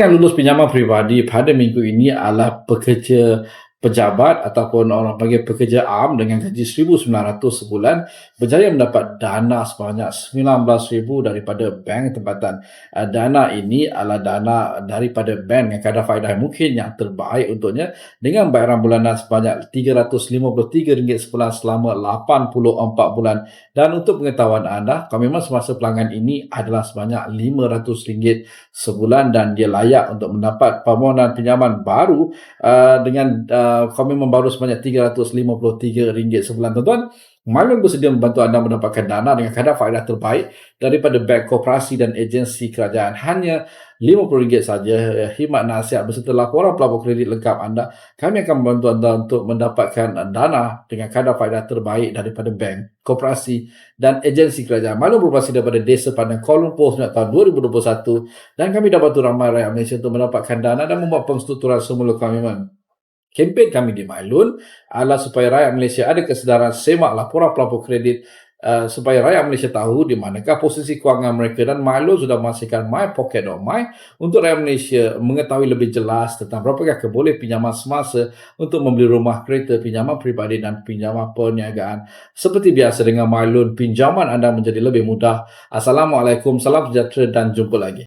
yang lulus pinjaman peribadi pada minggu ini adalah pekerja pejabat ataupun orang panggil pekerja am dengan gaji 1900 sebulan berjaya mendapat dana sebanyak 19000 daripada bank tempatan. Uh, dana ini adalah dana daripada bank yang kadar faedah mungkin yang terbaik untuknya dengan bayaran bulanan sebanyak RM353 sebulan selama 84 bulan. Dan untuk pengetahuan anda, komitmen semasa pelanggan ini adalah sebanyak RM500 sebulan dan dia layak untuk mendapat permohonan pinjaman baru uh, dengan uh, komitmen baru sebanyak RM353 sebulan tuan-tuan Marlon bersedia membantu anda mendapatkan dana dengan kadar faedah terbaik daripada bank koperasi dan agensi kerajaan. Hanya RM50 saja eh, khidmat nasihat beserta laporan pelabur kredit lengkap anda. Kami akan membantu anda untuk mendapatkan dana dengan kadar faedah terbaik daripada bank, koperasi dan agensi kerajaan. Marlon beroperasi daripada Desa Padang Kuala Lumpur sejak tahun 2021 dan kami dapat bantu ramai rakyat Malaysia untuk mendapatkan dana dan membuat penstrukturan semula komitmen. Kempen kami di MyLoan adalah supaya rakyat Malaysia ada kesedaran semak laporan pelapor kredit uh, supaya rakyat Malaysia tahu di manakah posisi kewangan mereka dan MyLoan sudah menghasilkan mypocket.my untuk rakyat Malaysia mengetahui lebih jelas tentang berapakah keboleh pinjaman semasa untuk membeli rumah, kereta, pinjaman peribadi dan pinjaman perniagaan. Seperti biasa dengan MyLoan, pinjaman anda menjadi lebih mudah. Assalamualaikum, salam sejahtera dan jumpa lagi.